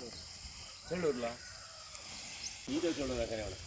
வேலூர் வேலூரில் இங்கே சொல்லுறேன் கரையாவில்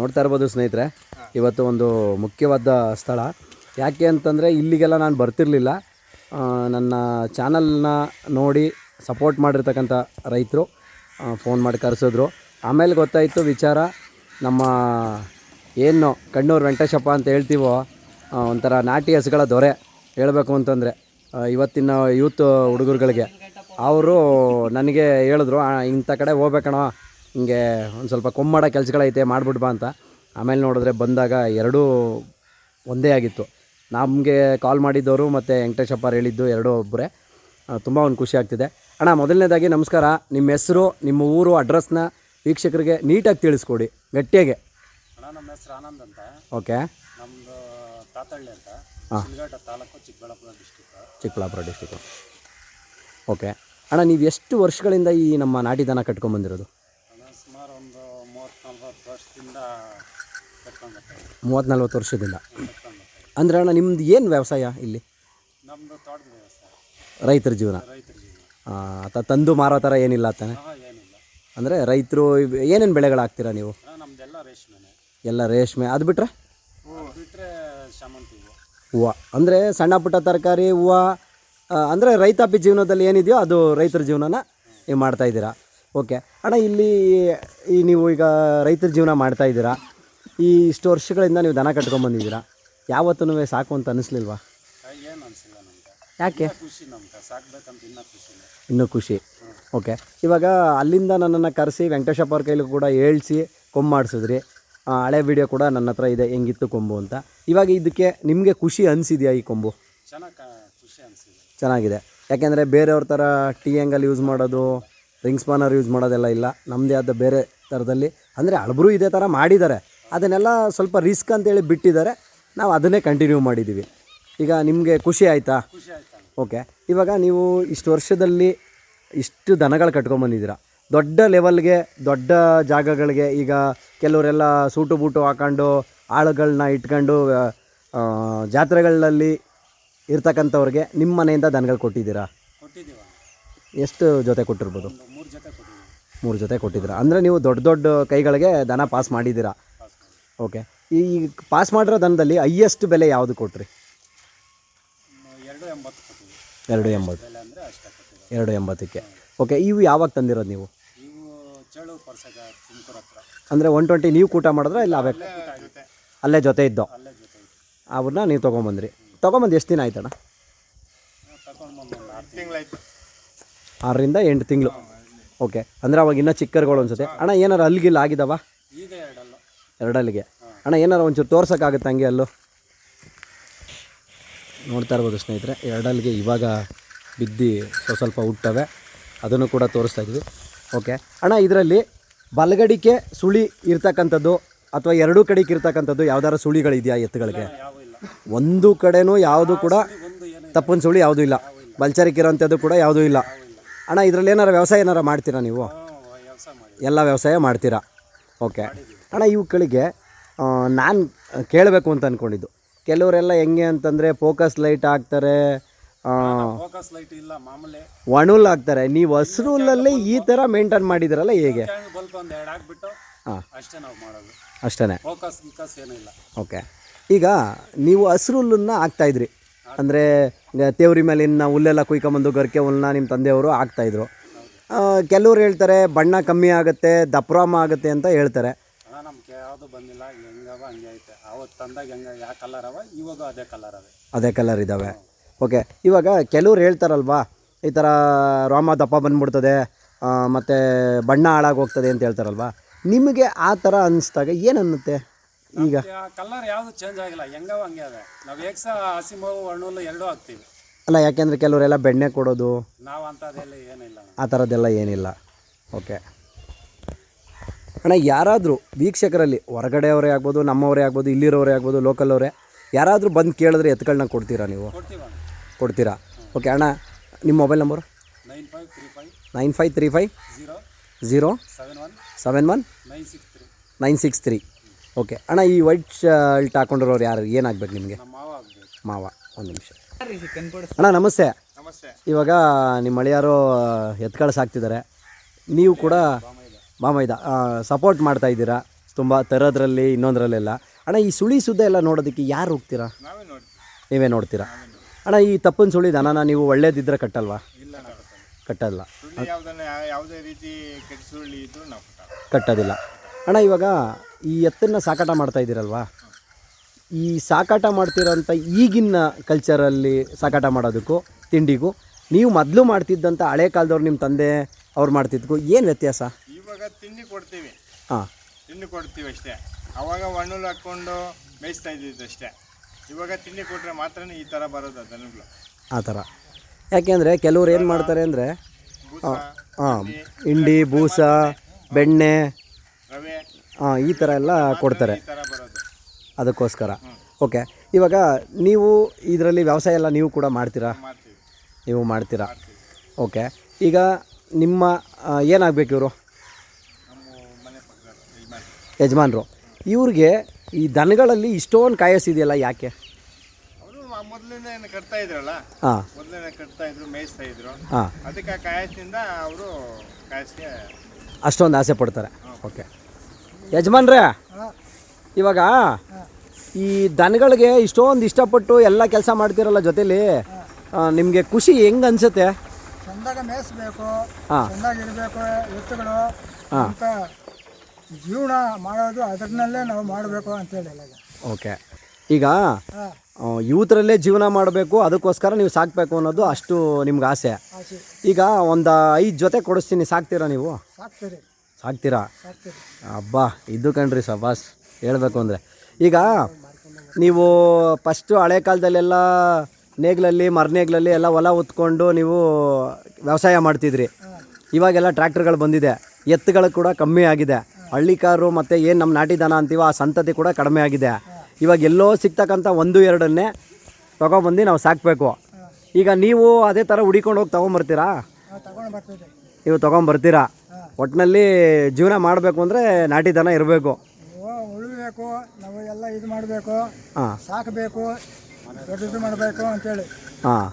ನೋಡ್ತಾ ಇರ್ಬೋದು ಸ್ನೇಹಿತರೆ ಇವತ್ತು ಒಂದು ಮುಖ್ಯವಾದ ಸ್ಥಳ. ಯಾಕೆ ಅಂತಂದರೆ ಇಲ್ಲಿಗೆಲ್ಲ ನಾನು ಬರ್ತಿರಲಿಲ್ಲ. ನನ್ನ ಚಾನಲ್ನ ನೋಡಿ ಸಪೋರ್ಟ್ ಮಾಡಿರ್ತಕ್ಕಂಥ ರೈತರು ಫೋನ್ ಮಾಡಿ ಕರೆಸಿದ್ರು. ಆಮೇಲೆ ಗೊತ್ತಾಯಿತು ವಿಚಾರ ನಮ್ಮ ಏನು ಕಣ್ಣೂರು ವೆಂಕಟೇಶಪ್ಪ ಅಂತ ಹೇಳ್ತೀವೋ ಒಂಥರ ನಾಟಿ ಹಸುಗಳ ದೊರೆ ಹೇಳಬೇಕು ಅಂತಂದರೆ ಇವತ್ತಿನ ಯೂತ್ ಹುಡುಗರುಗಳಿಗೆ. ಅವರು ನನಗೆ ಹೇಳಿದ್ರು "ಆ, ಇಂಥ ಕಡೆ ಹೋಗ್ಬೇಕಣೋ ಹಿಂಗೆ ಒಂದು ಸ್ವಲ್ಪ ಕೊಮ್ಮಾಡೋ ಕೆಲಸಗಳೈತೆ ಮಾಡ್ಬಿಟ್ಟು ಬಾ ಅಂತ. ಆಮೇಲೆ ನೋಡಿದ್ರೆ ಬಂದಾಗ ಎರಡೂ ಒಂದೇ ಆಗಿತ್ತು. ನಮಗೆ ಕಾಲ್ ಮಾಡಿದ್ದವರು ಮತ್ತು ವೆಂಕಟೇಶಪ್ಪ ಹೇಳಿದ್ದು ಎರಡೂ ಒಬ್ಬರೇ ತುಂಬ ಒಂದು ಖುಷಿ ಆಗ್ತಿದೆ. ಅಣ್ಣ ಮೊದಲನೇದಾಗಿ ನಮಸ್ಕಾರ. ನಿಮ್ಮ ಹೆಸರು ನಿಮ್ಮ ಊರು ಅಡ್ರೆಸ್ನ ವೀಕ್ಷಕರಿಗೆ ನೀಟಾಗಿ ತಿಳಿಸ್ಕೊಡಿ ಗಟ್ಟಿಯಾಗೆ. ಅಣ್ಣ ನಮ್ಮ ಹೆಸರು ಆನಂದ್ ಅಂತ. ಓಕೆ. ನಮ್ಮದು ತಾತಳ್ಳಿ ಅಂತ. ಹಾಂ. Taluk Chikkaballapura district Chikkaballapura district okay. ಅಣ್ಣ ನೀವು ಎಷ್ಟು ವರ್ಷಗಳಿಂದ ಈ ನಮ್ಮ ನಾಟಿ ಕಟ್ಕೊಂಡ್ಬಂದಿರೋದು ಅಣ್ಣ ಸುಮಾರು ಒಂದು ಮೂವತ್ತು ನಲ್ವತ್ತು ವರ್ಷದಿಂದ ಮೂವತ್ತು ನಲ್ವತ್ತು ವರ್ಷದಿಂದ. ಅಂದ್ರೆ ಅಣ್ಣ ನಿಮ್ದು ಏನು ವ್ಯವಸಾಯ ಇಲ್ಲಿ? ನಮ್ಮದು ತೋಟದ ವ್ಯವಸಾಯ. ರೈತರ ಜೀವನ. ರೈತರ ಜೀವನ. ಆ, ಆತ ತಂದು ಮಾರೋ ಥರ ಏನಿಲ್ಲ ತಾನೆ ಏನಿಲ್ಲ. ಅಂದರೆ ರೈತರು ಏನೇನು ಬೆಳೆಗಳು ಹಾಕ್ತೀರಾ ನೀವು ರೇಷ್ಮೆನೆ ಎಲ್ಲ ರೇಷ್ಮೆ. ಅದು ಬಿಟ್ರೆ? ಬಿಟ್ಟರೆ ಶಾಮಂತಿ ಹೂವು. ಹೂವು. ಅಂದರೆ ಸಣ್ಣ ಪುಟ್ಟ ತರಕಾರಿ ಹೂವು ಅಂದರೆ ರೈತಾಪಿ ಜೀವನದಲ್ಲಿ ಏನಿದೆಯೋ ಅದು ರೈತರ ಜೀವನನ ನೀವು ಮಾಡ್ತಾಯಿದ್ದೀರಾ ಓಕೆ. ಅಣ್ಣ ಇಲ್ಲಿ ಈ ನೀವು ಈಗ ರೈತರ ಜೀವನ ಮಾಡ್ತಾ ಇದ್ದೀರಾ. ಈ ಇಷ್ಟು ವರ್ಷಗಳಿಂದ ನೀವು ದನ ಕಟ್ಕೊಂಬಂದಿದ್ದೀರಾ ಯಾವತ್ತೂ ಸಾಕು ಅಂತ ಅನ್ನಿಸ್ಲಿಲ್ವಾ ಏನು ಅನಿಸಿಲ್ಲ ನಮ್ಗೆ. ಯಾಕೆ? ಖುಷಿ ನಮ್ಗೆ. ಸಾಕ್ಬೇಕಂತ ಇನ್ನೂ ಖುಷಿ ಓಕೆ. ಇವಾಗ ಅಲ್ಲಿಂದ ನನ್ನನ್ನು ಕರೆಸಿ ವೆಂಕಟೇಶಪ್ಪ ಅವ್ರ ಕೈಲಿ ಕೂಡ ಹೇಳ್ಸಿ ಕೊಂಬು ಮಾಡಿಸಿದ್ರಿ. ಹಳೆ ವಿಡಿಯೋ ಕೂಡ ನನ್ನ ಹತ್ರ ಇದೆ ಹೆಂಗಿತ್ತು ಕೊಂಬು ಅಂತ. ಇವಾಗ ಇದಕ್ಕೆ ನಿಮಗೆ ಖುಷಿ ಅನಿಸಿದೆಯಾ ಈ ಕೊಂಬು? ಚೆನ್ನಾಗಿ ಖುಷಿ ಅನಿಸಿದೆ. ಚೆನ್ನಾಗಿದೆ. ಯಾಕೆಂದರೆ ಬೇರೆಯವ್ರ ಥರ ಟೀ ಆ್ಯಂಗಲ್ ಯೂಸ್ ಮಾಡೋದು ರಿಂಗ್ ಸ್ಪಾನರ್ ಯೂಸ್ ಮಾಡೋದೆಲ್ಲ ಇಲ್ಲ. ನಮ್ಮದೇ ಆದ ಬೇರೆ ಥರದಲ್ಲಿ. ಅಂದರೆ ಹಳಬರು ಇದೇ ಥರ ಮಾಡಿದ್ದಾರೆ. ಅದನ್ನೆಲ್ಲ ಸ್ವಲ್ಪ ರಿಸ್ಕ್ ಅಂತೇಳಿ ಬಿಟ್ಟಿದ್ದಾರೆ. ನಾವು ಅದನ್ನೇ ಕಂಟಿನ್ಯೂ ಮಾಡಿದ್ದೀವಿ. ಈಗ ನಿಮಗೆ ಖುಷಿ ಆಯಿತಾ? ಓಕೆ ಇವಾಗ ನೀವು ಇಷ್ಟು ವರ್ಷದಲ್ಲಿ ಇಷ್ಟು ದನಗಳು ಕಟ್ಕೊಂಬಂದಿದ್ದೀರಾ ದೊಡ್ಡ ಲೆವೆಲ್ಗೆ ದೊಡ್ಡ ಜಾಗಗಳಿಗೆ ಈಗ ಕೆಲವರೆಲ್ಲ ಸೂಟು ಬೂಟು ಹಾಕೊಂಡು ಆಳುಗಳನ್ನ ಇಟ್ಕೊಂಡು ಜಾತ್ರೆಗಳಲ್ಲಿ ಇರ್ತಕ್ಕಂಥವ್ರಿಗೆ ನಿಮ್ಮ ಮನೆಯಿಂದ ದನಗಳು ಕೊಟ್ಟಿದ್ದೀರಾ. ಎಷ್ಟು ಜೊತೆ ಕೊಟ್ಟಿರ್ಬೋದು? ಮೂರು ಜೊತೆ ಕೊಟ್ಟಿದ್ದೀರಾ. ಅಂದರೆ ನೀವು ದೊಡ್ಡ ದೊಡ್ಡ ಕೈಗಳಿಗೆ ದನ ಪಾಸ್ ಮಾಡಿದ್ದೀರಾ? ಓಕೆ ಈ ಪಾಸ್ ಮಾಡಿರೋ ದನದಲ್ಲಿ ಹೈಯೆಸ್ಟ್ ಬೆಲೆ ಯಾವುದು ಕೊಟ್ರಿ? ಎರಡು ಎಂಬತ್ತು. ಎರಡು ಎಂಬತ್ತಕ್ಕೆ. ಓಕೆ ಇವು ಯಾವಾಗ ತಂದಿರೋದು ನೀವು? ಅಂದರೆ ಒನ್ ಟ್ವೆಂಟಿ ನೀವು ಕೂಟ ಮಾಡಿದ್ರೆ ಇಲ್ಲ ಅವೇ ಅಲ್ಲೇ ಜೊತೆ ಇದ್ದೋ? ಅವ್ರನ್ನ ನೀವು ತೊಗೊಂಬಂದ್ರಿ. ತೊಗೊಂಬಂದು ಎಷ್ಟು ದಿನ ಆಯ್ತಣ್ಣ ತಗೊಂಡು ಬಂದು ಒಂದು ಆರು ತಿಂಗಳಾಯ್ತು ಆರರಿಂದ ಎಂಟು ತಿಂಗಳು. ಓಕೆ ಅಂದರೆ ಅವಾಗ ಇನ್ನೂ ಚಿಕ್ಕರ್ಗಳು ಅನ್ಸುತ್ತೆ. ಅಣ್ಣ ಏನಾರು ಅಲ್ಲಿಗಿಲ್ಲ ಆಗಿದಾವ? ಎರಡಲ್ಲಿಗೆ. ಅಣ್ಣ ಏನಾರು ಒಂಚೂರು ತೋರ್ಸೋಕ್ಕಾಗುತ್ತೆ ಹಂಗೆ ಅಲ್ಲೂ? ನೋಡ್ತಾ ಇರ್ಬೋದು ಸ್ನೇಹಿತರೆ ಎರಡಲ್ಲಿಗೆ ಇವಾಗ ಬಿದ್ದು ಸ್ವಲ್ಪ ಸ್ವಲ್ಪ ಹುಟ್ಟವೆ. ಅದನ್ನು ಕೂಡ ತೋರಿಸ್ತಾ ಇದ್ವಿ ಓಕೆ ಅಣ್ಣ ಇದರಲ್ಲಿ ಬಲಗಡಿಕೆ ಸುಳಿ ಇರ್ತಕ್ಕಂಥದ್ದು ಅಥವಾ ಎರಡೂ ಕಡೆಗೆ ಇರ್ತಕ್ಕಂಥದ್ದು ಯಾವ್ದಾರು ಸುಳಿಗಳಿದೆಯಾ ಎತ್ತುಗಳಿಗೆ? ಒಂದು ಕಡೆನೂ ಯಾವುದು ಕೂಡ ತಪ್ಪನ ಸುಳಿ ಯಾವುದೂ ಇಲ್ಲ. ಬಲ್ಚರಿಕೆ ಇರೋಂಥದ್ದು ಕೂಡ ಯಾವುದೂ ಇಲ್ಲ. ಅಣ್ಣ ಇದರಲ್ಲಿ ಏನಾರು ವ್ಯವಸಾಯ ಏನಾರು ಮಾಡ್ತೀರಾ ನೀವು? ಎಲ್ಲ ವ್ಯವಸಾಯ ಮಾಡ್ತೀರಾ? ಓಕೆ ಅಣ್ಣ ಇವುಗಳಿಗೆ ನಾನು ಕೇಳಬೇಕು ಅಂತ ಅಂದ್ಕೊಂಡಿದ್ದು ಕೆಲವರೆಲ್ಲ ಹೆಂಗೆ ಅಂತಂದರೆ ಫೋಕಸ್ ಲೈಟ್ ಹಾಕ್ತಾರೆ ಫೋಕಸ್ ಲೈಟ್ ಇಲ್ಲ ಮಾಮೂಲಿ. ಒಣುಲ್ ಹಾಕ್ತಾರೆ. ನೀವು ಹಸಿರು ಹುಲ್ಲಲ್ಲಿ ಈ ಥರ ಮೇಂಟೈನ್ ಮಾಡಿದಿರಲ್ಲ ಹೇಗೆ ಬಲ್ಪ್ ಒಂದು ಎರಡು ಹಾಕ್ಬಿಟ್ಟು ಹಾಂ. ಅಷ್ಟೇ ನಾವು ಮಾಡೋದು. ಅಷ್ಟೇ ಫೋಕಸ್ ಗಿಕಸ್ ಏನೂ ಓಕೆ ಈಗ ನೀವು ಹಸಿರು ಹುಲ್ಲನ್ನ ಹಾಕ್ತಾಯಿದ್ರಿ ಅಂದರೆ ತೇವ್ರಿ ಮೇಲಿನ ಹುಲ್ಲೆಲ್ಲ ಕುಯ್ಕೊಂಬಂದು ಗರಿಕೆ ಹುಲ್ಲನ್ನ ನಿಮ್ಮ ತಂದೆಯವರು ಹಾಕ್ತಾಯಿದ್ರು. ಕೆಲವ್ರು ಹೇಳ್ತಾರೆ ಬಣ್ಣ ಕಮ್ಮಿ ಆಗುತ್ತೆ ದಪ್ರಾಮ ಆಗುತ್ತೆ ಅಂತ ಹೇಳ್ತಾರೆ. ಅಣ್ಣ ನಮ್ಗೆ ಯಾವುದು ಬಂದಿಲ್ಲ ಹೆಂಗವ ಹಂಗೆ ಐತೆ. ಅವತ್ತು ತಂದಾಗ ಹೆಂಗ ಯಾವ ಕಲರ್ ಅವ? ಇವಾಗ ಅದೇ ಕಲರ್ ಅವೆ ಅದೇ ಕಲರ್ ಇದ್ದಾವೆ ಓಕೆ ಇವಾಗ ಕೆಲವ್ರು ಹೇಳ್ತಾರಲ್ವಾ ಈ ಥರ ರೋಮ ದಪ್ಪ ಬಂದ್ಬಿಡ್ತದೆ ಮತ್ತು ಬಣ್ಣ ಹಾಳಾಗೋಗ್ತದೆ ಅಂತ ಹೇಳ್ತಾರಲ್ವಾ ನಿಮಗೆ ಆ ಥರ ಅನ್ನಿಸ್ದಾಗ ಏನನ್ನುತ್ತೆ ಅನ್ನುತ್ತೆ? ಈಗ? ಕಲರ್ ಯಾವುದು ಚೇಂಜ್ ಆಗಿಲ್ಲ. ಹೆಂಗವ ಹಂಗೆ ಅದ. ನಾವು ಏಕ್ಸ ಹಸಿಮವು ಹಣ್ಣು ಎರಡೂ ಹಾಕ್ತೀವಿ. ಅಲ್ಲ ಯಾಕೆಂದರೆ ಕೆಲವರೆಲ್ಲ ಬೆಣ್ಣೆ ಕೊಡೋದು. ನಾವು ಅಂಥದ್ದೆಲ್ಲ ಏನಿಲ್ಲ ಆ ಥರದ್ದೆಲ್ಲ ಏನಿಲ್ಲ. ಓಕೆ ಅಣ್ಣ ಯಾರಾದರೂ ವೀಕ್ಷಕರಲ್ಲಿ ಹೊರಗಡೆಯವರೇ ಆಗ್ಬೋದು ನಮ್ಮವರೇ ಆಗ್ಬೋದು ಇಲ್ಲಿರೋರೇ ಆಗ್ಬೋದು ಲೋಕಲ್ ಅವರೇ ಯಾರಾದರೂ ಬಂದು ಕೇಳಿದ್ರೆ ಎತ್ಗಳನ್ನ ಕೊಡ್ತೀರಾ ನೀವು? ಕೊಡ್ತೀರಾ? ಓಕೆ ಅಣ್ಣ ನಿಮ್ಮ mobile number nine five three five nine five three five zero zero seven one seven one nine six three. Nine six three. Okay. ಅಣ್ಣ ಈ ವೈಟ್ ಶರ್ಟ್ ಹಾಕೊಂಡಿರೋರು ಯಾರು? ಏನಾಗಬೇಕು ನಿಮಗೆ? ಮಾವ ಆಗ್ಬೇಕು. ಮಾವ ಒಂದು ನಿಮಿಷ. ಅಣ್ಣ ನಮಸ್ತೆ. ನಮಸ್ತೆ. ಇವಾಗ ನಿಮ್ಮ ಮಳೆಯಾರು ಎತ್ಕಳ ಸಾಕ್ತಿದ್ದಾರೆ. ನೀವು ಕೂಡ ಮಾಮೈದ ಸಪೋರ್ಟ್ ಮಾಡ್ತಾ ಇದ್ದೀರಾ. ತುಂಬ ತರೋದ್ರಲ್ಲಿ ಇನ್ನೊಂದರಲ್ಲೆಲ್ಲ. ಅಣ್ಣ ಈ ಸುಳಿ ಸುದ್ದ ಎಲ್ಲ ನೋಡೋದಕ್ಕೆ ಯಾರು ಹೋಗ್ತೀರಾ? ನಾವೇ ನೋಡ್ತೀವಿ. ನೀವೇ ನೋಡ್ತೀರಾ? ಅಣ್ಣ ಈ ತಪ್ಪನ ಸುಳಿ ದನನ ನೀವು ಒಳ್ಳೇದಿದ್ದರೆ ಕಟ್ಟಲ್ವಾ? ಕಟ್ಟಲ್ಲ. ಕಟ್ಟೋದಿಲ್ಲ. ಅಣ್ಣ ಇವಾಗ ಈ ಎತ್ತನ್ನು ಸಾಕಾಟ ಮಾಡ್ತಾ ಇದ್ದೀರಲ್ವಾ? ಈ ಸಾಕಾಟ ಮಾಡ್ತಿರೋಂಥ ಈಗಿನ ಕಲ್ಚರಲ್ಲಿ ಸಾಕಾಟ ಮಾಡೋದಕ್ಕೂ ತಿಂಡಿಗೂ ನೀವು ಮೊದಲು ಮಾಡ್ತಿದ್ದಂಥ ಹಳೆ ಕಾಲದವ್ರು ನಿಮ್ಮ ತಂದೆ ಅವ್ರು ಮಾಡ್ತಿದ್ಕು ಏನು ವ್ಯತ್ಯಾಸ? ಇವಾಗ ತಿಂಡಿ ಕೊಡ್ತೀವಿ. ಹಾಂ. ತಿಂಡಿ ಕೊಡ್ತೀವಿ ಅಷ್ಟೇ. ಅವಾಗ ಮಣ್ಣಲ್ಲಿ ಹಾಕ್ಕೊಂಡು ಮೇಯಿಸ್ತಾ ಇದ್ದಿದ್ದು ಅಷ್ಟೇ. ಇವಾಗ ತಿಂಡಿ ಕೊಟ್ಟರೆ ಮಾತ್ರ ಈ ಥರ ಬರೋದು ದನಗಳು. ಆ ಥರ ಯಾಕೆಂದರೆ ಕೆಲವ್ರು ಏನು ಮಾಡ್ತಾರೆ ಅಂದರೆ ಹಾಂ ಹಿಂಡಿ ಬೂಸ ಬೆಣ್ಣೆ. ರವೆ. ಹಾಂ ಈ ಥರ ಎಲ್ಲ ಕೊಡ್ತಾರೆ. ಈ ಥರ ಬರೋದು ಅದಕ್ಕೋಸ್ಕರ. ಓಕೆ ಇವಾಗ ನೀವು ಇದರಲ್ಲಿ ವ್ಯವಸಾಯ ಎಲ್ಲ ನೀವು ಕೂಡ ಮಾಡ್ತೀರಾ? ಮಾಡ್ತೀವಿ ನೀವು ಮಾಡ್ತೀರಾ? ಓಕೆ ಈಗ ನಿಮ್ಮ ಏನಾಗಬೇಕು ಇವರು? ನಮ್ಮ ಮನೆ ಪಕ್ಕದ ಯಜಮಾನ್ ಯಜಮಾನರು. ಇವ್ರಿಗೆ ಈ ದನಗಳಲ್ಲಿ ಇಷ್ಟೊಂದು ಕಾಯಸಿದೆಯಲ್ಲ ಯಾಕೆ? ಅವರು ಮೊದಲಿಂದ ಕಟ್ತಾ ಇದ್ರಲ್ಲ? ಹಾಂ. ಮೊದಲನೇ ಕಟ್ತಾ ಇದ್ರು ಮೇಯಿಸ್ತಾ ಇದ್ರು. ಹಾಂ. ಅದಕ್ಕೆ ಆ ಕಾಯಸ್ನಿಂದ ಅವರು ಕಾಯಸ್ಗೆ ಅಷ್ಟೊಂದು ಆಸೆ ಪಡ್ತಾರೆ. ಓಕೆ ಯಜಮಾನ್ರೇ ಇವಾಗ ಈ ದನಗಳಿಗೆ ಇಷ್ಟೊಂದು ಇಷ್ಟಪಟ್ಟು ಎಲ್ಲ ಕೆಲಸ ಮಾಡ್ತಿರಲ್ಲ ಜೊತೆಲಿ ನಿಮಗೆ ಖುಷಿ ಹೆಂಗೆ ಅನ್ಸುತ್ತೆ? ಚಂದಾಗ ಮೇಯಿಸ್ಬೇಕು ಹಾಂ. ಚಂದಾಗಿರ್ಬೇಕು ಎತ್ತುಗಳು ಅಂತ ಜೀವನ ಮಾಡೋದು ಅದರನ್ನಲ್ಲೇ ನಾವು ಮಾಡಬೇಕು ಎಲ್ಲ ಓಕೆ. ಈಗ ಯೂತ್ರಲ್ಲೇ ಜೀವನ ಮಾಡಬೇಕು ಅದಕ್ಕೋಸ್ಕರ ನೀವು ಸಾಕಬೇಕು ಅನ್ನೋದು ಅಷ್ಟು ನಿಮ್ಗೆ ಆಸೆ. ಆಸೆ. ಈಗ ಒಂದು ಐದು ಜೊತೆ ಕೊಡಿಸ್ತೀನಿ ಸಾಕ್ತೀರಾ ನೀವು? ಸಾಕ್ತೀರಿ. ಸಾಕ್ತೀರಾ? ಅಬ್ಬಾ ಇದು ಕಣ್ರಿ ಸಬಾಸ್ ಹೇಳಬೇಕು ಅಂದರೆ. ಈಗ ನೀವು ಫಸ್ಟು ಹಳೆ ಕಾಲದಲ್ಲೆಲ್ಲ ನೇಗ್ಲಲ್ಲಿ ಮರನೇಗ್ಲಲ್ಲಿ ಎಲ್ಲ ಹೊಲ ಉತ್ಕೊಂಡು ನೀವು ವ್ಯವಸಾಯ ಮಾಡ್ತಿದ್ರಿ. ಇವಾಗೆಲ್ಲ ಟ್ರ್ಯಾಕ್ಟರ್ಗಳು ಬಂದಿದೆ. ಎತ್ತುಗಳು ಕೂಡ ಕಮ್ಮಿ ಆಗಿದೆ. ಹಳ್ಳಿ ಕಾರು ಮತ್ತು ಏನು ನಮ್ಮ ನಾಟಿ ದನ ಅಂತೀವೋ ಆ ಸಂತತಿ ಕೂಡ ಕಡಿಮೆ ಆಗಿದೆ. ಇವಾಗ ಎಲ್ಲೋ ಸಿಗ್ತಕ್ಕಂಥ ಒಂದು ಎರಡನ್ನೇ ತೊಗೊಂಬಂದು ನಾವು ಸಾಕಬೇಕು. ಈಗ ನೀವು ಅದೇ ಥರ ಹುಡಿಕೊಂಡು ಹೋಗಿ ತೊಗೊಂಬರ್ತೀರಾ? ನಾವು ತೊಗೊಂಬರ್ತೀರಾ. ಒಟ್ಟಿನಲ್ಲಿ ಜೀವನ ಮಾಡಬೇಕು ಅಂದರೆ ನಾಟಿ ದನ ಇರಬೇಕು. ಉಳಿಬೇಕು ನಾವು ಎಲ್ಲ ಇದು ಮಾಡಬೇಕು ಹಾಂ. ಸಾಕಬೇಕು ದೊಡ್ಡದು ಮಾಡಬೇಕು ಅಂತೇಳಿ. ಹಾಂ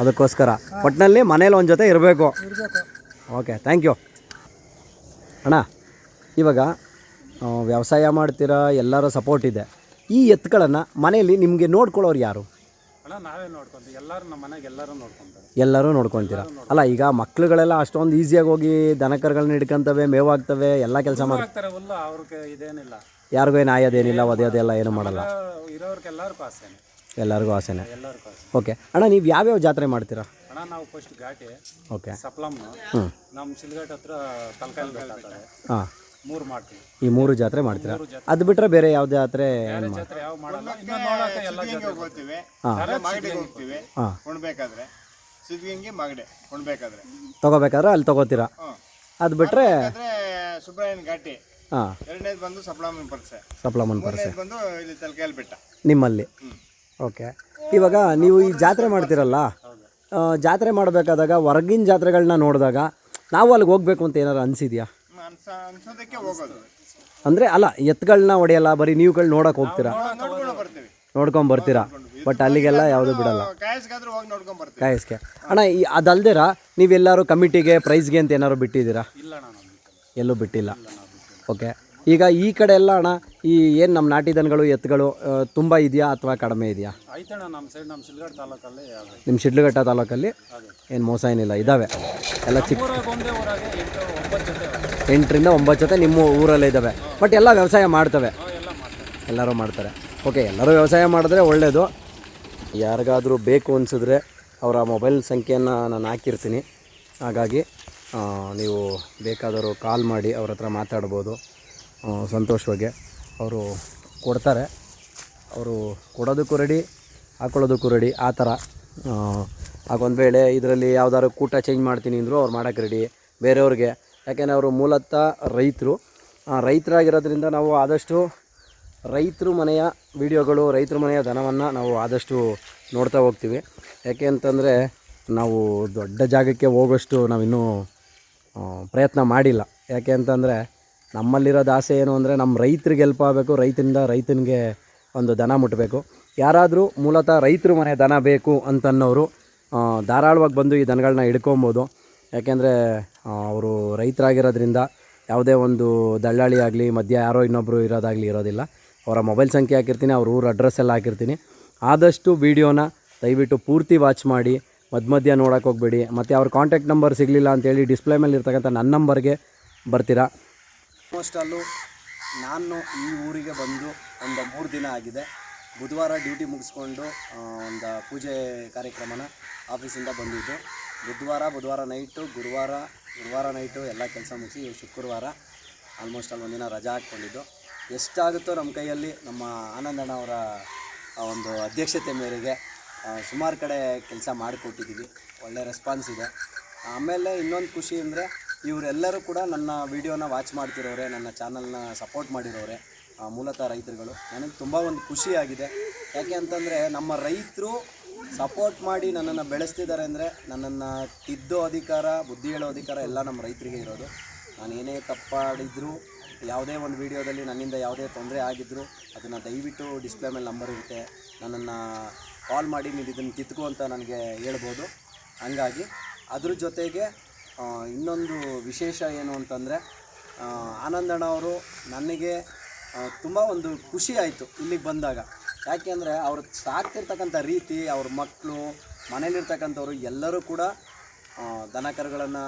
ಅದಕ್ಕೋಸ್ಕರ. ಒಟ್ಟಿನಲ್ಲಿ ಮನೇಲಿ ಒಂದು ಜೊತೆ ಇರಬೇಕು. ಇರಬೇಕು. ಓಕೆ ಥ್ಯಾಂಕ್ ಯು ಅಣ್ಣ ಇವಾಗ ವ್ಯವಸಾಯ ಮಾಡ್ತೀರಾ ಎಲ್ಲರ ಸಪೋರ್ಟ್ ಇದೆ. ಈ ಎತ್ತುಗಳನ್ನು ಮನೆಯಲ್ಲಿ ನಿಮಗೆ ನೋಡ್ಕೊಳ್ಳೋರು ಯಾರು? ಅಣ್ಣ ನಾವೇ ನೋಡ್ಕೊಂತೀವಿ. ಎಲ್ಲರೂ ನಮ್ಮ ಮನೆಗೆ ಎಲ್ಲರೂ ನೋಡ್ಕೊಂತಾರೆ. ಎಲ್ಲರೂ ನೋಡ್ಕೊಂತೀರ? ಅಲ್ಲ ಈಗ ಮಕ್ಳುಗಳೆಲ್ಲ ಅಷ್ಟೊಂದು ಈಸಿಯಾಗಿ ಹೋಗಿ ದನಕರುಗಳನ್ನ ಹಿಡ್ಕೊಂತವೆ ಮೇವಾಗ್ತವೆ ಎಲ್ಲ ಕೆಲಸ ಮಾಡಿ ಆಗ್ತಾರೆ ಹುಲ್ಲು ಅವ್ರಿಗೆ ಇದೇನಿಲ್ಲ. ಯಾರಿಗೂ ಏನು ಆಯೋದೇನಿಲ್ಲ ಒದೆಯೋದೆಲ್ಲ ಏನು ಮಾಡಲ್ಲ. ಇರೋರ್ಗೆ ಎಲ್ಲರಿಗೂ ಆಸೆನೆ. ಎಲ್ಲರಿಗೂ ಆಸೆನೆ. ಎಲ್ಲರಿಗೂ ಆಸೆ. ಓಕೆ. ಅಣ್ಣ ನೀವು ಯಾವ್ಯಾವ ಜಾತ್ರೆ ಮಾಡ್ತೀರಾ? ಅಣ್ಣ ನಾವು ಫಸ್ಟ್ ಘಾಟಿ ಓಕೆ. ಸಪ್ಲಮ್ ನಮ್ಮ ಶಿಲ್ಘಾಟ್ ಹತ್ರ ತಲಕಾಯಿ ಹಾಂ. ಮೂರು ಮಾಡ್ತೀವಿ. ಈ ಮೂರು ಜಾತ್ರೆ ಮಾಡ್ತೀರಾ? ಅದು ಬಿಟ್ಟರೆ ಬೇರೆ ಯಾವ ಜಾತ್ರೆ ಏನು ಮಾಡ್- ಜಾತ್ರೆ ಯಾವ ಮಾಡಲ್ಲ. ಇನ್ನು ನೋಡಕ್ಕೆ ಎಲ್ಲ ಸಿದ್ಧಗಂಗೆ ಹೋಗ್ತೀವಿ. ಹಾಂ. ಮಾಗಡಿಗೆ ಹೋಗ್ತೀವಿ. ಹಾಂ. ಕೊಂಡ್ಬೇಕಾದ್ರೆ ಸಿದ್ಧಗಂಗೆ ಮಾಗಡೆ ಕೊಂಡ್ಬೇಕಾದ್ರೆ ತೊಗೋಬೇಕಾದ್ರೆ ಅಲ್ಲಿ ತಗೋತೀರಾ? ಅದು ಬಿಟ್ಟರೆ ಆದರೆ ಸುಬ್ರಾಯನ್ ಘಾಟಿ. ಹಾಂ. ಎರಡನೇದು ಬಂದು ಸಪ್ಲಾಮನ್ ಪರ್ಸೆ. ಸಪ್ಲಮನ್ ಪರ್ಸೆ. ಮೂರನೇದು ಬಂದು ಇಲ್ಲಿ ತಲಕಾಯಲ್ ಬೆಟ್ಟ. ನಿಮ್ಮಲ್ಲಿ? ಓಕೆ. ಇವಾಗ ನೀವು ಈ ಜಾತ್ರೆ ಮಾಡ್ತೀರಲ್ಲ ಆ, ಜಾತ್ರೆ ಮಾಡಬೇಕಾದಾಗ ಹೊರಗಿನ ಜಾತ್ರೆಗಳನ್ನ ನೋಡಿದಾಗ ನಾವು ಅಲ್ಲಿಗೆ ಹೋಗ್ಬೇಕು ಅಂತ ಏನಾರು ಅನಿಸಿದ್ಯಾ? ಅನ್ಸೋದಕ್ಕೆ ಹೋಗೋದು ಅಂದರೆ ಅಲ್ಲ ಎತ್ಗಳನ್ನ ಹೊಡೆಯಲ್ಲ ಬರೀ ನೀವುಗಳು ನೋಡೋಕೆ ಹೋಗ್ತೀರಾ? ನೋಡ್ಕೊಂಡು ಬರ್ತೀವಿ. ನೋಡ್ಕೊಂಡು ಬರ್ತೀರಾ? ಬಟ್ ಅಲ್ಲಿಗೆಲ್ಲ ಯಾವುದು ಬಿಡಲ್ಲ. ಕಾಯಸ್ಗಾದ್ರೂ ಹೋಗಿ ನೋಡ್ಕೊಂಡ್ ಬರ್ತೀವಿ. ಕಾಯಸ್ಕೆ ಅಣ್ಣ ಈ ಅದಲ್ದಿರ ನೀವೆಲ್ಲರೂ ಕಮಿಟಿಗೆ ಪ್ರೈಸ್ಗೆ ಅಂತ ಏನಾದ್ರು ಬಿಟ್ಟಿದ್ದೀರಾ? ಎಲ್ಲೂ ಬಿಟ್ಟಿಲ್ಲ. ಓಕೆ. ಈಗ ಈ ಕಡೆ ಎಲ್ಲ ಅಣ್ಣ ಈ ಏನು ನಮ್ಮ ನಾಟಿ ದನಗಳು ಎತ್ತುಗಳು ತುಂಬ ಇದೆಯಾ ಅಥವಾ ಕಡಿಮೆ ಇದೆಯಾ? ಐತಣ್ಣ ನಮ್ಮ ಸೈಡ್ ನಮ್ಮ ಶಿಲ್ಘಾಟ್ ತಾಲೂಕಲ್ಲಿ ಯಾವ್ದು ನಿಮ್ಮ ಶಿಡ್ಲಘಟ್ಟ ತಾಲೂಕಲ್ಲಿ ಏನು ಮೋಸ ಏನಿಲ್ಲ ಇದಾವೆ. ಎಲ್ಲ ಚಿಕ್ಕ ಊರಾಗ ಒಂದೇ ಊರಾಗೆ ಎಂಟು ಒಂಬತ್ತು ಜೊತೆ ಅವ. ಎಂಟರಿಂದ ಒಂಬತ್ತು ಜೊತೆ ನಿಮ್ಮ ಊರಲ್ಲೇ ಇದ್ದಾವೆ. ಬಟ್ ಎಲ್ಲ ವ್ಯವಸಾಯ ಮಾಡ್ತವೆ. ಎಲ್ಲರೂ ಮಾಡ್ತಾರೆ. ಓಕೆ ಎಲ್ಲರೂ ವ್ಯವಸಾಯ ಮಾಡಿದ್ರೆ ಒಳ್ಳೆಯದು ಯಾರಿಗಾದರೂ ಬೇಕು ಅನಿಸಿದ್ರೆ ಅವರ ಮೊಬೈಲ್ ಸಂಖ್ಯೆಯನ್ನು ನಾನು ಹಾಕಿರ್ತೀನಿ. ಹಾಗಾಗಿ ನೀವು ಬೇಕಾದವರು ಕಾಲ್ ಮಾಡಿ ಅವ್ರ ಹತ್ರ ಮಾತಾಡ್ಬೋದು. ಸಂತೋಷವಾಗಿ ಅವರು ಕೊಡ್ತಾರೆ. ಅವರು ಕೊಡೋದಕ್ಕೂ ರೆಡಿ ಹಾಕೊಳ್ಳೋದಕ್ಕೂ ರೆಡಿ ಆ ಥರ. ಆಗೊಂದು ವೇಳೆ ಇದರಲ್ಲಿ ಯಾವ್ದಾದ್ರು ಕೂಟ ಚೇಂಜ್ ಮಾಡ್ತೀನಿ ಅಂದರೂ ಅವ್ರು ಮಾಡೋಕ್ಕೆ ರೆಡಿ ಬೇರೆಯವ್ರಿಗೆ ಯಾಕೆಂದರೆ ಅವರು ಮೂಲತಃ ರೈತರು. ರೈತರಾಗಿರೋದ್ರಿಂದ ನಾವು ಆದಷ್ಟು ರೈತರು ಮನೆಯ ವಿಡಿಯೋಗಳು, ರೈತರು ಮನೆಯ ದನವನ್ನು ನಾವು ಆದಷ್ಟು ನೋಡ್ತಾ ಹೋಗ್ತೀವಿ. ಯಾಕೆ ಅಂತಂದರೆ ನಾವು ದೊಡ್ಡ ಜಾಗಕ್ಕೆ ಹೋಗೋಷ್ಟು ನಾವಿನ್ನೂ ಪ್ರಯತ್ನ ಮಾಡಿಲ್ಲ. ಯಾಕೆ ಅಂತಂದರೆ ನಮ್ಮಲ್ಲಿರೋದು ಆಸೆ ಏನು ಅಂದರೆ ನಮ್ಮ ರೈತರಿಗೆ ಹೆಲ್ಪ್ ಆಗಬೇಕು ರೈತನಿಂದ ರೈತನಿಗೆ ಒಂದು ದನ ಮುಟ್ಟಬೇಕು ಯಾರಾದರೂ ಮೂಲತಃ ರೈತರು ಮನೆ ದನ ಬೇಕು ಅಂತನ್ನೋರು ಧಾರಾಳವಾಗಿ ಬಂದು ಈ ದನಗಳನ್ನ ಹಿಡ್ಕೊಬೋದು. ಯಾಕೆಂದರೆ ಅವರು ರೈತರಾಗಿರೋದ್ರಿಂದ ಯಾವುದೇ ಒಂದು ದಳ್ಳಾಳಿ ಆಗಲಿ, ಮಧ್ಯ ಯಾರೋ ಇನ್ನೊಬ್ಬರು ಇರೋದಾಗಲಿ ಇರೋದಿಲ್ಲ. ಅವರ ಮೊಬೈಲ್ ಸಂಖ್ಯೆ ಹಾಕಿರ್ತೀನಿ, ಅವ್ರ ಊರ ಅಡ್ರೆಸ್ ಎಲ್ಲ ಹಾಕಿರ್ತೀನಿ. ಆದಷ್ಟು ವೀಡಿಯೋನ ದಯವಿಟ್ಟು ಪೂರ್ತಿ ವಾಚ್ ಮಾಡಿ ಮಧ್ಯ ಮಧ್ಯ ನೋಡೋಕೆ ಹೋಗಬೇಡಿ. ಮತ್ತು ಅವ್ರ ಕಾಂಟ್ಯಾಕ್ಟ್ ನಂಬರ್ ಸಿಗಲಿಲ್ಲ ಅಂತೇಳಿ ಡಿಸ್ಪ್ಲೇ ಮೇಲೆ ಇರ್ತಕ್ಕಂಥ ನನ್ನ ನಂಬರ್ಗೆ ಬರ್ತೀರಾ? ಆಲ್ಮೋಸ್ಟ್ ಅಲ್ಲೂ ನಾನು ಈ ಊರಿಗೆ ಬಂದು ಒಂದು ಮೂರು ದಿನ ಆಗಿದೆ. ಬುಧವಾರ ಡ್ಯೂಟಿ ಮುಗಿಸ್ಕೊಂಡು ಒಂದು ಪೂಜೆ ಕಾರ್ಯಕ್ರಮನ ಆಫೀಸಿಂದ ಬಂದಿದ್ದು. ಬುಧವಾರ ಬುಧವಾರ ನೈಟು ಗುರುವಾರ ಗುರುವಾರ ನೈಟು ಎಲ್ಲ ಕೆಲಸ ಮುಗಿಸಿ ಶುಕ್ರವಾರ ಆಲ್ಮೋಸ್ಟ್ ಅಲ್ಲಿ ಒಂದಿನ ರಜಾ ಹಾಕ್ಕೊಂಡಿದ್ದು. ಎಷ್ಟಾಗುತ್ತೋ ನಮ್ಮ ಕೈಯಲ್ಲಿ ನಮ್ಮ ಆನಂದಣ್ಣ ಅವರ ಒಂದು ಅಧ್ಯಕ್ಷತೆ ಮೇರೆಗೆ ಸುಮಾರು ಕಡೆ ಕೆಲಸ ಮಾಡಿಕೊಟ್ಟಿದ್ದೀವಿ ಒಳ್ಳೆ ರೆಸ್ಪಾನ್ಸ್ ಇದೆ. ಆಮೇಲೆ ಇನ್ನೊಂದು ಖುಷಿ ಅಂದರೆ ಇವರೆಲ್ಲರೂ ಕೂಡ ನನ್ನ ವಿಡಿಯೋನ ವಾಚ್ ಮಾಡ್ತಿರೋರೆ, ನನ್ನ ಚಾನಲ್ನ ಸಪೋರ್ಟ್ ಮಾಡಿರೋರೆ ಮೂಲತಃ ರೈತರುಗಳು. ನನಗೆ ತುಂಬ ಒಂದು ಖುಷಿಯಾಗಿದೆ ಯಾಕೆ ಅಂತಂದರೆ ನಮ್ಮ ರೈತರು ಸಪೋರ್ಟ್ ಮಾಡಿ ನನ್ನನ್ನು ಬೆಳೆಸ್ತಿದ್ದಾರೆ ಅಂದರೆ ನನ್ನನ್ನು ತಿದ್ದೋ ಅಧಿಕಾರ, ಬುದ್ಧಿ ಹೇಳೋ ಅಧಿಕಾರ ಎಲ್ಲ ನಮ್ಮ ರೈತರಿಗೆ ಇರೋದು. ನಾನು ಏನೇ ತಪ್ಪಾಡಿದ್ರು, ಯಾವುದೇ ಒಂದು ವಿಡಿಯೋದಲ್ಲಿ ನನ್ನಿಂದ ಯಾವುದೇ ತೊಂದರೆ ಆಗಿದ್ದರೂ ಅದನ್ನು ದಯವಿಟ್ಟು ಡಿಸ್ಪ್ಲೇ ಮೇಲೆ ನಂಬರ್ ಇರುತ್ತೆ. ನನ್ನನ್ನು ಕಾಲ್ ಮಾಡಿ ನೀವು ಇದನ್ನು ತಿದ್ಕು ಅಂತ ನನಗೆ ಹೇಳ್ಬೋದು. ಹಂಗಾಗಿ ಅದ್ರ ಜೊತೆಗೆ ಇನ್ನೊಂದು ವಿಶೇಷ ಏನು ಅಂತಂದರೆ ಆನಂದಣ್ಣ ಅವರು ನನಗೆ ತುಂಬ ಒಂದು ಖುಷಿ ಆಯಿತು ಇಲ್ಲಿಗೆ ಬಂದಾಗ. ಯಾಕೆ ಅಂದರೆ ಅವ್ರು ಸಾಕ್ತಿರ್ತಕ್ಕಂಥ ರೀತಿ, ಅವ್ರ ಮಕ್ಕಳು ಮನೇಲಿರ್ತಕ್ಕಂಥವ್ರು ಎಲ್ಲರೂ ಕೂಡ ದನ ಕರುಗಳನ್ನು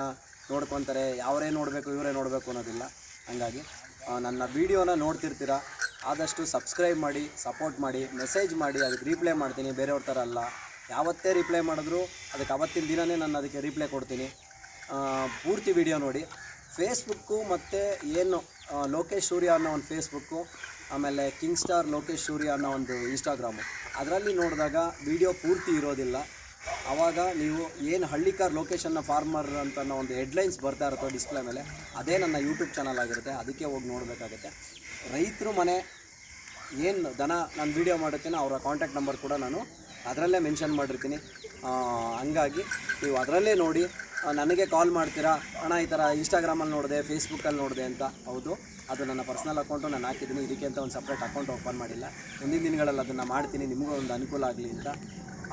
ನೋಡ್ಕೊತಾರೆ. ಅವರೇ ನೋಡಬೇಕು, ಇವರೇ ನೋಡಬೇಕು ಅನ್ನೋದಿಲ್ಲ. ಹಾಗಾಗಿ ನನ್ನ ವೀಡಿಯೋನ ನೋಡ್ತಿರ್ತೀರ? ಆದಷ್ಟು ಸಬ್ಸ್ಕ್ರೈಬ್ ಮಾಡಿ, ಸಪೋರ್ಟ್ ಮಾಡಿ, ಮೆಸೇಜ್ ಮಾಡಿ, ಅದಕ್ಕೆ ರಿಪ್ಲೈ ಮಾಡ್ತೀನಿ. ಬೇರೆಯವ್ರ ಥರ ಅಲ್ಲ. ಯಾವತ್ತೇ ರಿಪ್ಲೈ ಮಾಡಿದ್ರು ಅದಕ್ಕೆ ಅವತ್ತಿನ ದಿನವೇ ನಾನು ಅದಕ್ಕೆ ರಿಪ್ಲೈ ಕೊಡ್ತೀನಿ. ಪೂರ್ತಿ ವಿಡಿಯೋ ನೋಡಿ. ಫೇಸ್ಬುಕ್ಕು ಮತ್ತು ಏನು ಲೋಕೇಶ್ ಸೂರ್ಯ ಅನ್ನೋ ಒಂದು ಫೇಸ್ಬುಕ್ಕು ಆಮೇಲೆ ಕಿಂಗ್ ಸ್ಟಾರ್ ಲೋಕೇಶ್ ಸೂರ್ಯ ಅನ್ನೋ ಒಂದು ಇನ್ಸ್ಟಾಗ್ರಾಮು ಅದರಲ್ಲಿ ನೋಡಿದಾಗ ವಿಡಿಯೋ ಪೂರ್ತಿ ಇರೋದಿಲ್ಲ. ಆವಾಗ ನೀವು ಏನು ಹಳ್ಳಿಕಾರ್ ಲೊಕೇಶನ್ನ ಫಾರ್ಮರ್ ಅಂತ ಅನ್ನೋ ಒಂದು ಹೆಡ್ಲೈನ್ಸ್ ಬರ್ತಾ ಇರುತ್ತೋ ಡಿಸ್ಪ್ಲೇ ಮೇಲೆ, ಅದೇ ನನ್ನ ಯೂಟ್ಯೂಬ್ ಚಾನಲ್ ಆಗಿರುತ್ತೆ. ಅದಕ್ಕೆ ಹೋಗಿ ನೋಡಬೇಕಾಗುತ್ತೆ. ರೈತರು ಮನೆ ಏನು ದನ ನಾನು ವೀಡಿಯೋ ಮಾಡುತ್ತೇನೆ ಅವರ ಕಾಂಟ್ಯಾಕ್ಟ್ ನಂಬರ್ ಕೂಡ ನಾನು ಅದರಲ್ಲೇ ಮೆನ್ಷನ್ ಮಾಡಿರ್ತೀನಿ. ಹಂಗಾಗಿ ನೀವು ಅದರಲ್ಲೇ ನೋಡಿ ನನಗೆ ಕಾಲ್ ಮಾಡ್ತೀರಾ? ಅಣ್ಣ, ಈ ಥರ ಇನ್ಸ್ಟಾಗ್ರಾಮಲ್ಲಿ ನೋಡಿದೆ ಫೇಸ್ಬುಕ್ಕಲ್ಲಿ ನೋಡಿದೆ ಅಂತ. ಹೌದು. ಅದು ನನ್ನ ಪರ್ಸ್ನಲ್ ಅಕೌಂಟು, ನಾನು ಹಾಕಿದ್ದೀನಿ, ಇದಕ್ಕೆ ಅಂತ ಒಂದು ಸಪ್ರೇಟ್ ಅಕೌಂಟ್ ಓಪನ್ ಮಾಡಿಲ್ಲ. ಮುಂದಿನ ದಿನಗಳಲ್ಲಿ ಅದನ್ನು ಮಾಡ್ತೀನಿ, ನಿಮಗೂ ಒಂದು ಅನುಕೂಲ ಆಗಲಿ ಅಂತ.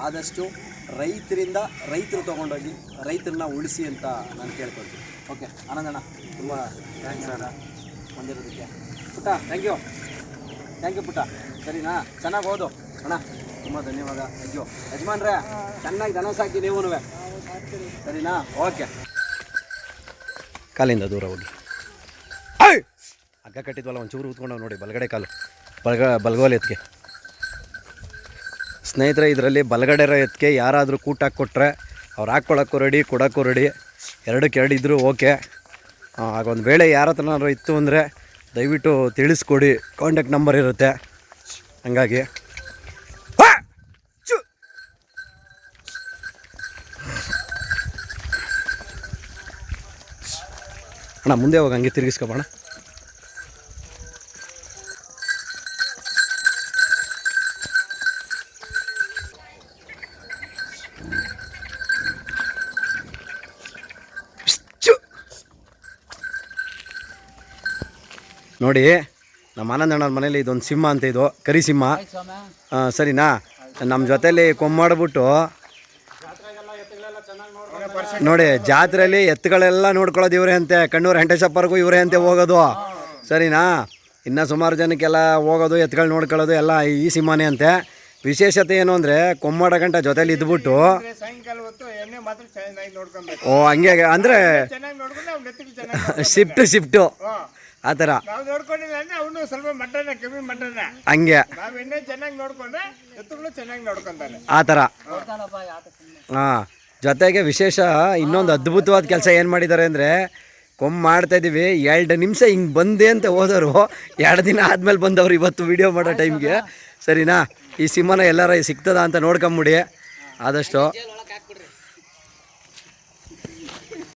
ಆದಷ್ಟು ರೈತರಿಂದ, ರೈತರು ತೊಗೊಂಡೋಗಿ ರೈತರನ್ನ ಉಳಿಸಿ ಅಂತ ನಾನು ಕೇಳ್ಕೊಳ್ತೀನಿ. ಓಕೆ ಆನಂದಣ್ಣ, ತುಂಬ ಥ್ಯಾಂಕ್ಸ್ ಅಣ್ಣ. ಬಂದಿರೋದಕ್ಕೆ. ಪುಟ್ಟ ಥ್ಯಾಂಕ್ ಯು ಥ್ಯಾಂಕ್ ಯು ಪುಟ್ಟ. ಸರಿನಾ? ಚೆನ್ನಾಗಿ ಓದು. ಅಣ್ಣ, ತುಂಬ ಧನ್ಯವಾದ. ಥ್ಯಾಂಕ್ ಯು ಯಜಮಾನ್ರೇ, ಚೆನ್ನಾಗಿ ದನ ಸಾಕಿ ನೀವು ಸರಿನಾ? ಓಕೆ ಕಾಲಿಂದ ದೂರ ಹೋಗಿ! ಹಗ್ಗ ಕಟ್ಟಿದ್ವಲ್ಲ, ಒಂಚೂರು ಉತ್ಕೊಂಡು ನೋಡಿ, ಬಲಗಡೆ ಕಾಲು. ಬಲಗ, ಬಲಗೋಲ್ ಎತ್ತಿಗೆ ಸ್ನೇಹಿತರೆ, ಇದರಲ್ಲಿ ಬಲಗಡೆ ಎತ್ತಿಗೆ ಯಾರಾದರೂ ಕೂಟ ಕೊಟ್ಟರೆ ಅವ್ರು ಹಾಕ್ಕೊಳಕ್ಕೂ ರೆಡಿ ಕೊಡೋಕ್ಕೂ ರೆಡಿ ಎರಡಕ್ಕೆ ಎರಡು ಇದ್ದರೂ ಓಕೆ. ಆಗೊಂದು ವೇಳೆ ಯಾರ ಹತ್ರನಾದ್ರು ಇತ್ತು ಅಂದರೆ ದಯವಿಟ್ಟು ತಿಳಿಸ್ಕೊಡಿ. ಕಾಂಟ್ಯಾಕ್ಟ್ ನಂಬರ್ ಇರುತ್ತೆ. ಹಂಗಾಗಿ! ಅಣ್ಣ, ಮುಂದೆ ಹೋಗಿ ಹಂಗೆ ತಿರುಗಿಸ್ಕೊಬೋಣ ನೋಡಿ ನಮ್ಮ ಆನಂದಣ್ಣವ್ರ ಮನೇಲಿ ಇದೊಂದು ಸಿಂಹ ಅಂತ ಇದು ಕರಿ ಸಿಂಹ. ಸರಿನಾ? ನಮ್ಮ ಜೊತೆಲಿ ಕೊಂಮಾಡ್ಬಿಟ್ಟು ನೋಡಿ ಜಾತ್ರೆಯಲ್ಲಿ ಎತ್ತುಗಳೆಲ್ಲ ನೋಡ್ಕೊಳ್ಳೋದು ಇವರೇ ಅಂತೆ ಕಣ್ಣೂರು ಹೆಂಟೇಶಪ್ಪರ್ಗೂ ಇವರೇ ಅಂತೆ ಹೋಗೋದು. ಸರಿನಾ? ಇನ್ನು ಸುಮಾರು ಜನಕ್ಕೆಲ್ಲ ಹೋಗೋದು ಎತ್ತುಗಳು ನೋಡ್ಕೊಳ್ಳೋದು ಎಲ್ಲ ಈ ಸಿಂಹನೇ ಅಂತೆ. ವಿಶೇಷತೆ ಏನು ಅಂದರೆ ಕೊಮ್ಮಾಡ ಗಂಟ ಜೊತೆಲಿ ಇದ್ಬಿಟ್ಟು ಓ ಹಂಗೆ ಅಂದರೆ ಶಿಫ್ಟ್ ಶಿಫ್ಟು ಆ ಥರ. ನಾವು ನೋಡ್ಕೊಂಡಿಲ್ಲ ಅಂದ್ರೆ ಅವನು ಸ್ವಲ್ಪ ಮಟನ ಕಮ್ಮಿ ಮಟನ ಹಂಗೆ. ನಾವ್ ಚೆನ್ನಾಗಿ ನೋಡ್ಕೊಂಡ್ರೆ ಎತ್ತುಗಳು ಚೆನ್ನಾಗಿ ನೋಡ್ಕೊಂತಾನೆ. ಆ ಥರ. ಹಾಂ. ಜೊತೆಗೆ ವಿಶೇಷ ಇನ್ನೊಂದು ಅದ್ಭುತವಾದ ಕೆಲಸ ಏನು ಮಾಡಿದ್ದಾರೆ ಅಂದರೆ ಕೊಮ್ಮೆ ಮಾಡ್ತಾ ಇದ್ದೀವಿ ಎರಡು ನಿಮಿಷ ಹಿಂಗೆ ಬಂದೆ ಅಂತ ಹೋದವರು ಎರಡು ದಿನ ಆದಮೇಲೆ ಬಂದವರು ಇವತ್ತು ವಿಡಿಯೋ ಮಾಡೋ ಟೈಮ್ಗೆ ಸರಿನಾ? ಈ ಸಿಂಹನ ಎಲ್ಲಾರ ಸಿಗ್ತದ ಅಂತ ನೋಡ್ಕೊಂಬಿಡಿ. ಆದಷ್ಟು.